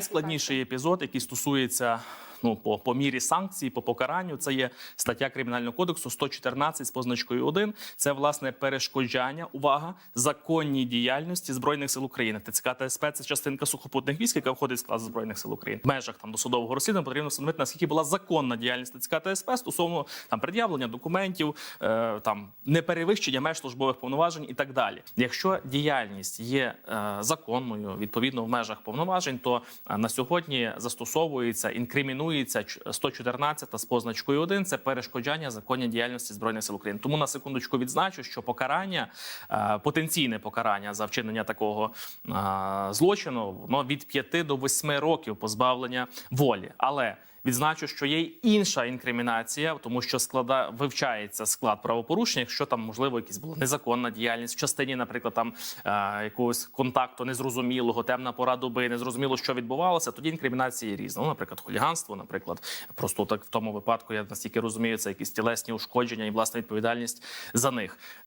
найскладніший епізод, який стосується. Ну, по, по мірі санкцій, по покаранню, це є стаття кримінального кодексу 114 з позначкою 1. Це власне перешкоджання. Увага законній діяльності збройних сил України. ТЦК та СП – це частинка сухопутних військ, яка входить в склад збройних сил України. В межах там досудового розслідування потрібно встановити наскільки була законна діяльність ТЦК та стосовно там пред'явлення документів, е, там неперевищення меж службових повноважень і так далі. Якщо діяльність є е, законною, відповідно в межах повноважень, то е, на сьогодні застосовується інкримінується ч- 114 з позначкою 1 – це перешкоджання законній діяльності збройних сил України. Тому на секундочку відзначу, що покарання, е, потенційне покарання за вчинення такого е, злочину, воно від 5 до 8 років позбавлення волі. Але Відзначу, що є й інша інкримінація, тому що склада вивчається склад правопорушення, якщо там можливо якась була незаконна діяльність в частині, наприклад, там е, якогось контакту незрозумілого, темна пора доби, незрозуміло, що відбувалося. Тоді інкримінації різні. Ну, наприклад, хуліганство, наприклад, просто так в тому випадку, я настільки розумію, це якісь тілесні ушкодження і власна відповідальність за них.